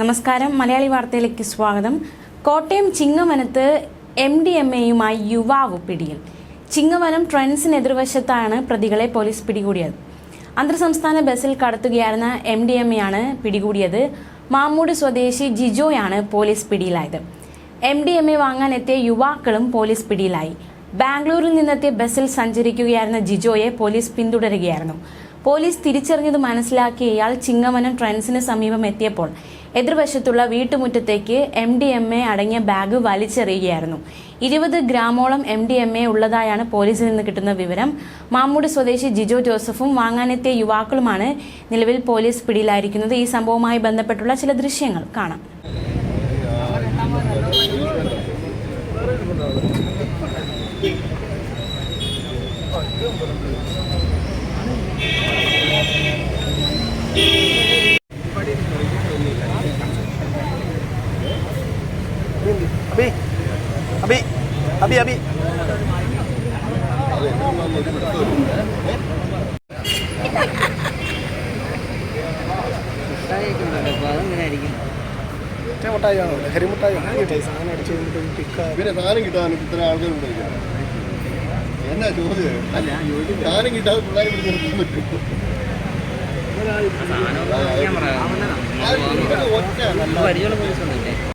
നമസ്കാരം. മലയാളി വാർത്തയിലേക്ക് സ്വാഗതം. കോട്ടയം ചിങ്ങവനത്ത് എം ഡി എം എയുമായി യുവാവ് പിടിയിൽ. ചിങ്ങവനം ട്രെൻസിന് എതിർവശത്താണ് പ്രതികളെ പോലീസ് പിടികൂടിയത്. അന്തർ സംസ്ഥാന ബസ്സിൽ കടത്തുകയായിരുന്ന എം ഡി എം എയാണ് പിടികൂടിയത്. മാമ്മൂട് സ്വദേശി ജിജോയാണ് പോലീസ് പിടിയിലായത്. എം ഡി എം എ വാങ്ങാനെത്തിയ യുവാക്കളും പോലീസ് പിടിയിലായി. ബാംഗ്ലൂരിൽ നിന്നെത്തിയ ബസ്സിൽ സഞ്ചരിക്കുകയായിരുന്ന ജിജോയെ പോലീസ് പിന്തുടരുകയായിരുന്നു. പോലീസ് തിരിച്ചറിഞ്ഞത് മനസ്സിലാക്കിയ ഇയാൾ ചിങ്ങവനം ട്രെൻസിന് സമീപം എത്തിയപ്പോൾ എതിർവശത്തുള്ള വീട്ടുമുറ്റത്തേക്ക് എം ഡി എം എ അടങ്ങിയ ബാഗ് വലിച്ചെറിയുകയായിരുന്നു. ഇരുപത് ഗ്രാമോളം എം ഡി എം എ ഉള്ളതായാണ് പോലീസിൽ നിന്ന് കിട്ടുന്ന വിവരം. മാമ്മൂട് സ്വദേശി ജിജോ ജോസഫും വാങ്ങാനെത്തിയ യുവാക്കളുമാണ് നിലവിൽ പോലീസ് പിടിയിലായിരിക്കുന്നത്. ഈ സംഭവവുമായി ബന്ധപ്പെട്ടുള്ള ചില ദൃശ്യങ്ങൾ കാണാം. അബി അബി അബി അബി മുട്ടായിയാണോ ഈ ടൈസ് അങ്ങനെ അടിച്ച് പിന്നെ സാധനം കിട്ടാൻ ഇത്ര ആൾക്കാരുണ്ട് എന്നാ ചോദ്യം സാധനം കിട്ടാതെ പിള്ളേരെ പിടിച്ച് നിർത്താൻ പറ്റും ഒറ്റ നല്ല പരിചയമുള്ള പോലീസ് ഒന്നുമില്ലേ